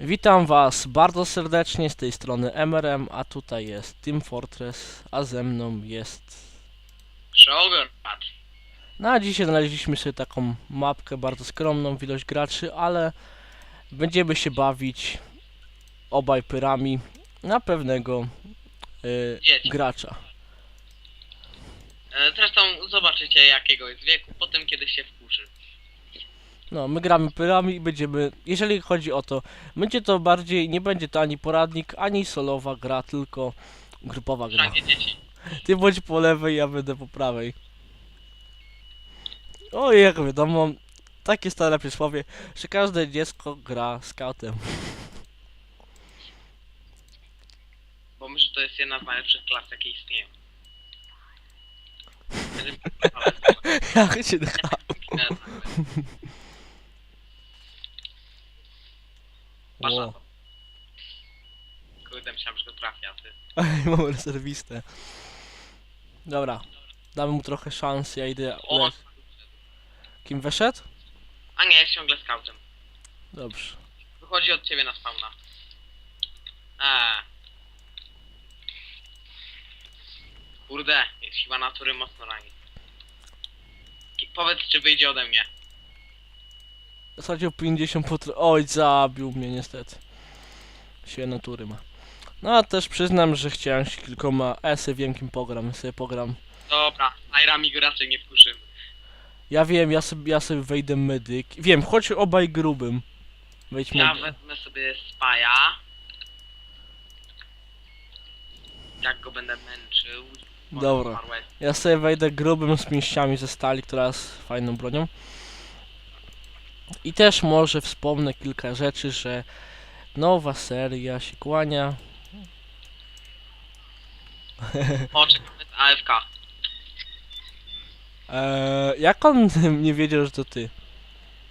Witam Was bardzo serdecznie z tej strony MRM, a tutaj jest Team Fortress, a ze mną jest... Shogun Pat. No a dzisiaj znaleźliśmy sobie taką mapkę bardzo skromną, w ilość graczy, ale będziemy się bawić obaj pyrami na pewnego y, gracza. E, Zresztą zobaczycie jakiego jest wieku, potem kiedy się wkurzy. No, my gramy pyrami i będziemy, jeżeli chodzi o to, będzie to bardziej, nie będzie to ani poradnik, ani solowa gra, tylko grupowa gra. Dzieci. Ty bądź po lewej, ja będę po prawej. O, jak wiadomo, takie stare przysłowie, że każde dziecko gra scoutem. Bo myślę, że to jest jedna z najlepszych klas, jakie istnieją. Jak się gra? Patrz na to. Kurde, myślałem, że go trafia, ty. Mam rezerwistę. Dobra, damy mu trochę szans, ja idę... O, le- Kim weszedł? a nie, jest ciągle scoutem. Dobrze. Wychodzi od ciebie na spawna. Eee. Kurde, jest siła natury mocno rani. Ki- Powiedz, czy wyjdzie ode mnie. Zasadził 50 potr... Oj, zabił mnie niestety. Siłę natury ma. No a też przyznam, że chciałem się kilkoma esy, wiem kim pogram, sobie pogram. Dobra, Airami go raczej nie wkurzymy. Ja wiem, ja sobie, ja sobie wejdę medyk. Wiem, chodź obaj grubym. Wejdź Ja wezmę sobie spaja. Jak go będę męczył. Dobra. Ja sobie wejdę grubym z pięściami ze stali, która jest fajną bronią. I też może wspomnę kilka rzeczy, że nowa seria się kłania. O, czekamy z AFK. Eee, jak on nie wiedział, że to ty?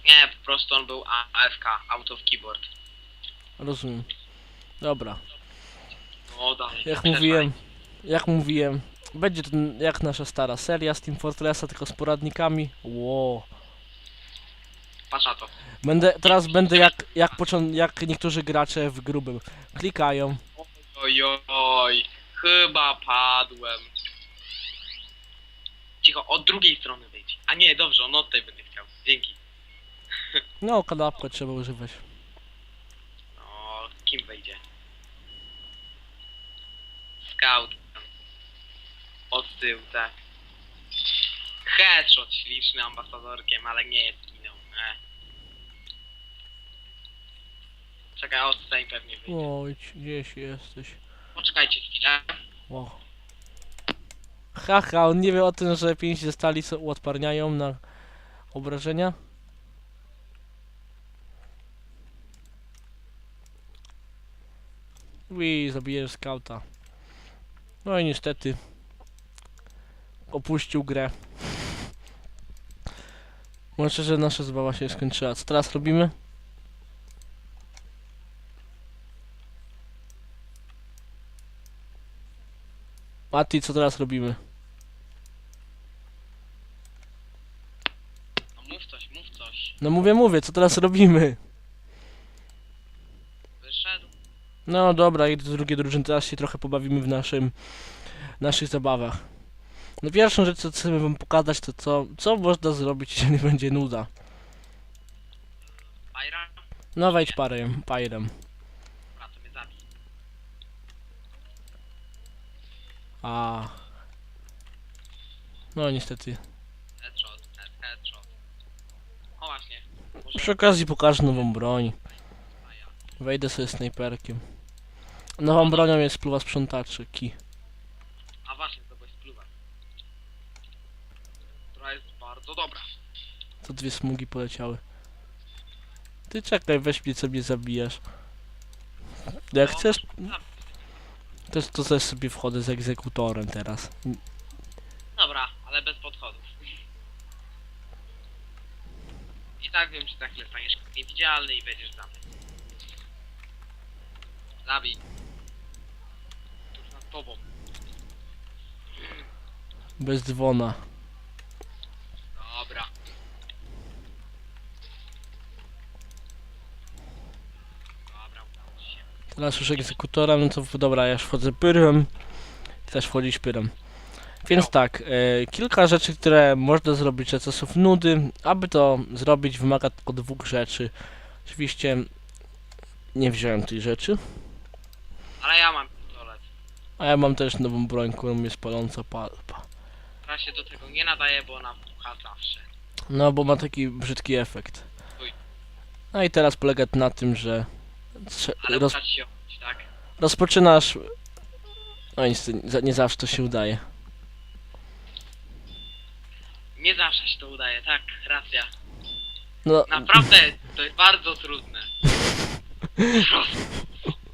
Nie, po prostu on był AFK, out of keyboard. Rozumiem. Dobra. No dalej. Jak mówiłem, jak mówiłem, będzie to jak nasza stara seria z Team Fortressa, tylko z poradnikami. Wow. Patrz na to. Będę, teraz będę jak, jak, począ- jak niektórzy gracze w grubym. Klikają. Ojoj, chyba padłem. Cicho, od drugiej strony wyjdź. A nie, dobrze, on od tej będzie chciał. Dzięki. No, kanapkę trzeba używać. No, kim wejdzie? Scout. Od tyłu, tak. Headshot śliczny ambasadorkiem, ale nie jest. E. Czekaj, od tej pewnie wyjdzie. Oj, gdzieś jesteś. Poczekajcie chwilę. Wow. Haha, on nie wie o tym, że pięści ze stali są uodparniają na obrażenia. Ui, zabijesz skauta. No i niestety opuścił grę. Może, że nasza zabawa się skończyła. Co teraz robimy? Mati, co teraz robimy? No mów coś, mów coś. No mówię, mówię, co teraz robimy? Wyszedł. No dobra, i do drugiej drużyny teraz się trochę pobawimy w naszym, naszych zabawach. No pierwszą rzecz, co chcemy wam pokazać, to co, co można zrobić, jeżeli będzie nuda. No wejdź parem, pajrem. A to mnie zabij. A. No niestety. Headshot, head, headshot. O właśnie. Może Przy okazji pokażę nową broń. Wejdę sobie snajperkiem. Nową bronią jest pluwa sprzątaczy, ki. A właśnie, to była spluwa. Która jest bardzo dobra. To dwie smugi poleciały. Ty czekaj, weź mnie, co mnie zabijasz. Jak chcesz, to, to też sobie wchodzę z egzekutorem teraz. Dobra, ale bez podchodów. I tak wiem, że za chwilę staniesz niewidzialny i będziesz za mnie. Zabij. Tuż nad tobą. Bez dzwona. Dobra. Dobra, Teraz już egzekutora, no to dobra, ja już wchodzę pyrem. Też wchodzisz pyrem. Więc No. tak, e, kilka rzeczy, które można zrobić za czasów nudy. Aby to zrobić wymaga tylko dwóch rzeczy. Oczywiście nie wziąłem tej rzeczy. Ale ja mam pistolet. A ja mam też nową broń, którą jest paląca palpa. Która się do tego nie nadaje, bo ona pucha zawsze. No, bo ma taki brzydki efekt. Uj. No i teraz polega na tym, że Ale roz- się odbić, tak? rozpoczynasz... No niestety, za- nie zawsze to się udaje. Nie zawsze się to udaje, tak, racja. No, Naprawdę, to jest bardzo trudne. Po prostu.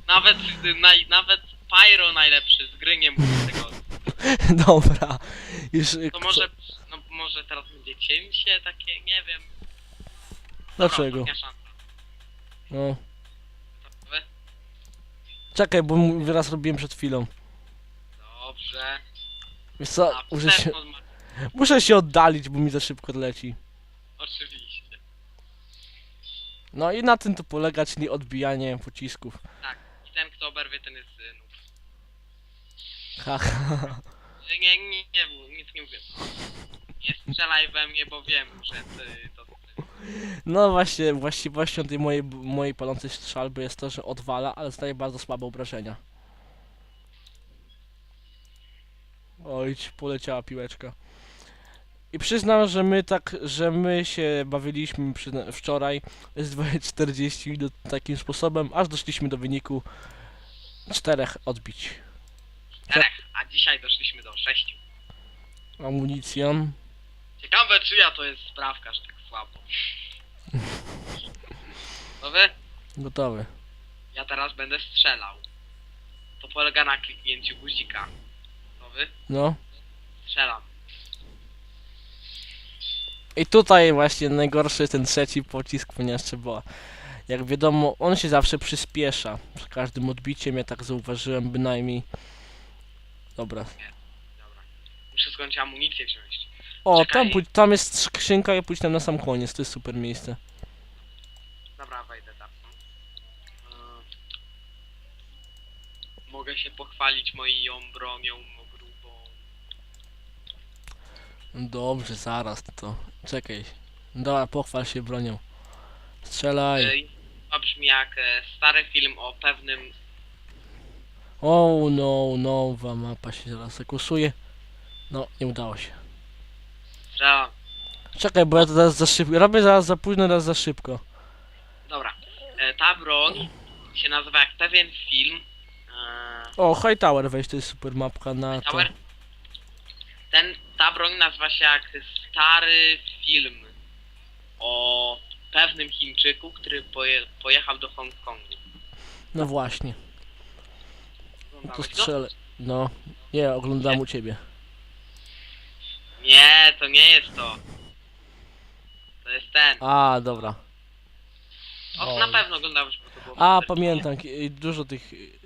Nawet, naj, nawet Pyro najlepszy z gry nie mógł tego. dobra. Już, To może, no może teraz będzie cięcie takie, nie wiem. Dlaczego? Szansa. No. Czekaj, bo mu- wyraz robiłem przed chwilą. Dobrze. Wiesz co, Na muszę się, pewno muszę się oddalić, bo mi za szybko leci. Oczywiście. No i na tym to polega, czyli odbijanie pocisków. I ten kto oberwie ten jest y, noob. Ha, ha. Nie, nie, nie, nie, nic nie mówię. Nie strzelaj we mnie, bo wiem, że ty. No właśnie, właściwością tej mojej, mojej palącej strzelby jest to, że odwala, ale zdaje bardzo słabe obrażenia. Oj, poleciała piłeczka. I przyznam, że my tak, że my się bawiliśmy wczoraj z 40 minut takim sposobem, aż doszliśmy do wyniku czterech odbić. Czterech, a dzisiaj doszliśmy do sześciu. Amunicją. Ciekawe czyja to jest sprawka, że tak słabo. To wy? Gotowy. Ja teraz będę strzelał. To polega na kliknięciu guzika. To wy? No. Strzelam. I tutaj właśnie najgorszy jest ten trzeci pocisk, ponieważ trzeba, jak wiadomo, on się zawsze przyspiesza. Z każdym odbiciem, ja tak zauważyłem bynajmniej. Dobra. Dobra. Muszę skończyć amunicję wziąć. O, Czekaj. tam, pójdź, tam jest skrzynka i pójdź tam na sam koniec, to jest super miejsce. Dobra, wejdę tam. Yy. Mogę się pochwalić moją bronią grubą. Dobrze, zaraz to. Czekaj. Dobra, pochwal się bronią. Strzelaj. Yy, To brzmi jak e, stary film o pewnym... O, no, nowa mapa się zaraz zakusuje. No, nie udało się. Czekaj, bo ja to teraz za szybko. Robię zaraz za późno, teraz za szybko. Dobra. E, ta broń się nazywa jak pewien film. E, O, Hightower weź, to jest super mapka na to. Tower. Ten, ta broń nazywa się jak stary film o pewnym Chińczyku, który poje, pojechał do Hongkongu. No właśnie. To Oglądałeś go? strzelę. No. Nie, oglądam u ciebie. Nie, to nie jest to. To jest ten. A, dobra. O, o. na pewno oglądałeś, bo to było... A, pamiętam, ki- dużo tych y,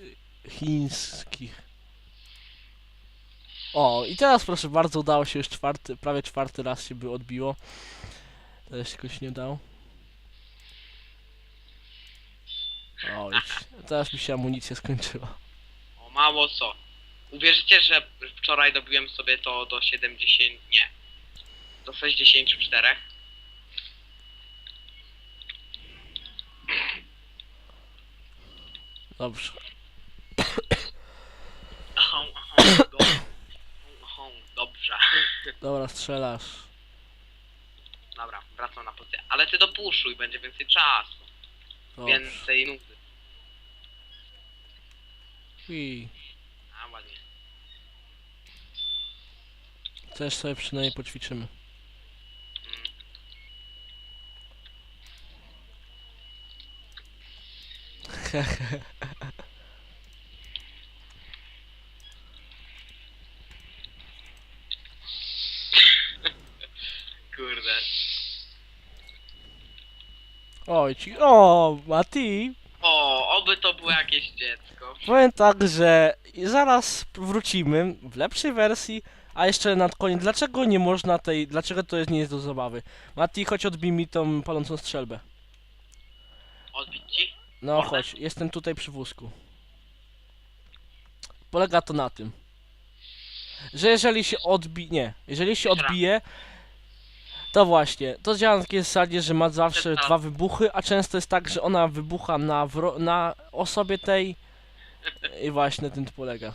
chińskich. O, i teraz proszę bardzo, udało się już czwarty, prawie czwarty raz się by odbiło. Teraz się jakoś nie udało. O, już. Teraz mi się amunicja skończyła. O, mało co. Uwierzycie, że wczoraj dobiłem sobie to do 70... nie. Do 64. Dobrze. Go. Ahą, dobrze. Dobra, strzelasz. Dobra, wracam na pozycję. Ale ty dopuszuj, będzie więcej czasu. Dobrze. Więcej nudy. I A, ładnie. Też sobie przynajmniej poćwiczymy. Kurde. Oj, ci... O, Mati! O, oby to było jakieś dziecko. Powiem tak, że zaraz wrócimy w lepszej wersji, a jeszcze na koniec, dlaczego nie można tej, dlaczego to jest, nie jest do zabawy? Mati, chodź odbij mi tą palącą strzelbę. Odbić ci? No Można? chodź, jestem tutaj przy wózku. Polega to na tym, że jeżeli się odbije, nie, jeżeli się Jeszcze raz. odbije, to właśnie, to działa na takiej zasadzie, że ma zawsze Jeszcze raz. dwa wybuchy, a często jest tak, że ona wybucha na, wro- na osobie tej i właśnie na tym to polega.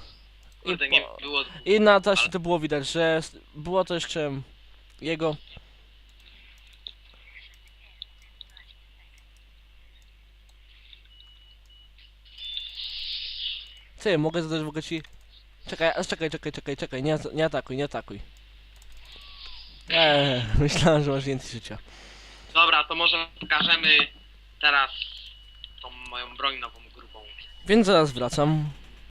Kurde, nie po, było... i na też to było widać, że s- było to jeszcze jego Ty, mogę zadać w ogóle ci... Czekaj, a czekaj, czekaj, czekaj, czekaj, nie, nie atakuj, nie atakuj. Eee, myślałem, że masz więcej życia. Dobra, to może pokażemy teraz tą moją broń nową grubą. Więc zaraz wracam.